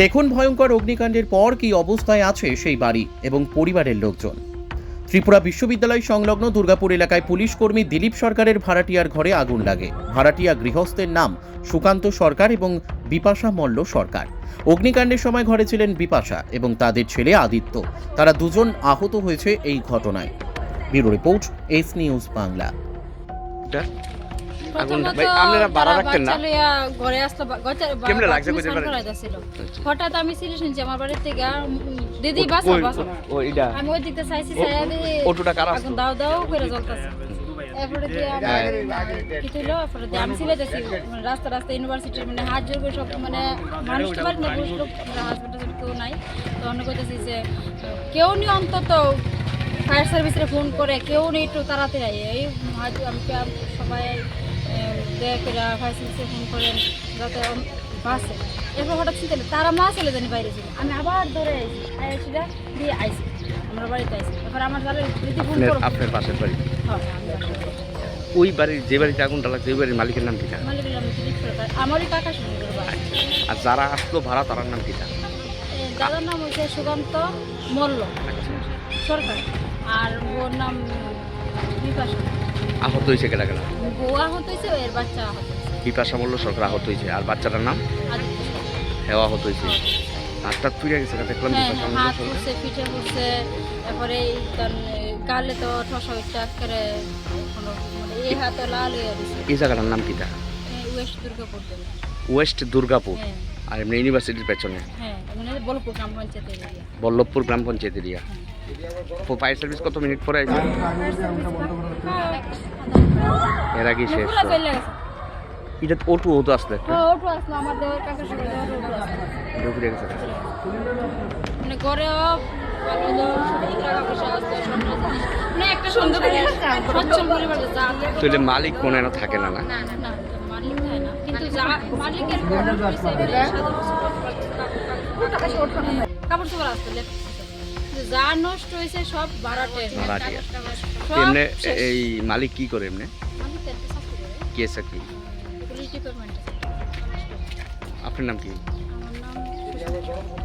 দেখুন ভয়ঙ্কর অগ্নিকাণ্ডের পর কী অবস্থায় আছে সেই বাড়ি এবং পরিবারের লোকজন। ত্রিপুরা বিশ্ববিদ্যালয় সংলগ্ন দুর্গাপুর এলাকায় পুলিশ কর্মী দিলীপ সরকারের ভাড়াটিয়ার ঘরে আগুন লাগে। ভাড়াটিয়া গৃহস্থের নাম সুকান্ত সরকার এবং বিপাশা মল্ল সরকার। অগ্নিকাণ্ডের সময় ঘরে ছিলেন বিপাশা এবং তাদের ছেলে আদিত্য। তারা দুজন আহত হয়েছে এই ঘটনায়। Bureau report, S news Bangla. আগুনটা ভাই, আপনারা ভাড়া রাখতেন না? ঘরে আসতো বা- গচা- বা- কেমনে লাগছে বাথরুমে পারেন? হঠাৎ আমি আমার থেকে দিদি ও- বাসা ও এটা আমি ওই দিকতে চাইছি অটোটা কার আসতো? দাও দাও করে জ্বলতাছে এরপরে দিয়ে হ্যাঁ। কি হইল এরপরে দিয়ে আমি সিলেতেছি মানে রাস্তা রাস্তা ইউনিভার্সিটির মানে হাত জোর করে সব মানে মানুষ তো পারি না পুরুষ লোক হাজবেন্ড কেউ নাই তো অন্য কইতেছি যে কেউ নি অন্তত ফায়ার সার্ভিসে ফোন করে কেউ নেই একটু তাড়াতাড়ি। এই আমি সবাই ফোন করেন যাতে বাসে এরপর হঠাৎ হলো, তারা মা চলে জানি বাইরে ছিল আমি আবার ধরে আইছি আইসিটা দিয়ে আইসি আমরা বাড়িতে আইসি এরপর আমার যারা দিদি ফোন আপনার করো আপনার পাশের বাড়ি? হ্যাঁ। ওই বাড়ির যে বাড়িতে আগুনটা লাগছে ওই বাড়ির মালিকের নাম কিটা মালিকের নাম দিলীপ সরকার আমারই কাকা শুরু করব। আর যারা আসলো ভাড়া তার নাম কিটা দাদার নাম হচ্ছে সুকান্ত মল্ল সরকার। আর ওর নাম বিপাশা। আহত হয়েছে কেটা কেটা বউ আহত হয়েছে এর বাচ্চা আহত বিপাশা মল্ল সরকার আহত হয়েছে? আর বাচ্চাটার নাম? হেওয়া। আহত হয়েছে। হাতটা তুলে গেছে দেখলাম বিপাশা হ্যাঁ, হাত পিঠে ফুটছে তারপরে গালে তো ঠসা করে কোনো মানে এই হাতে লাল হয়ে দিছে এই জায়গাটার নাম কিটা? West Durgapur west Durgapur? হ্যাঁ। আর এমনি ইউনিভার্সিটির পেছনে? হ্যাঁ মানে গ্রাম পঞ্চায়েতের এরিয়া। বল্লভপুর গ্রাম পঞ্চায়েত এরিয়া। ফায়ার সার্ভিস কত মিনিট পরে আইছে? এর আগে শেষ এটা অটো অটো আসলে হ্যাঁ আসলো আমার দেওয়ার ঢুকে গেছে। মানে মানে মালিক মনে হয় না থাকে না না? না না না মালিক না। কিন্তু যা মালিকের ঘরের হিসেবে সাধারণ কাপড় চোপড় আসতো যা নষ্ট হয়েছে সব ভাড়াটে ভাড়াটে। সব এমনি এই মালিক কি করে এমনি? কে চাকরি? আপনার নাম কি? আমার নাম সুষমা।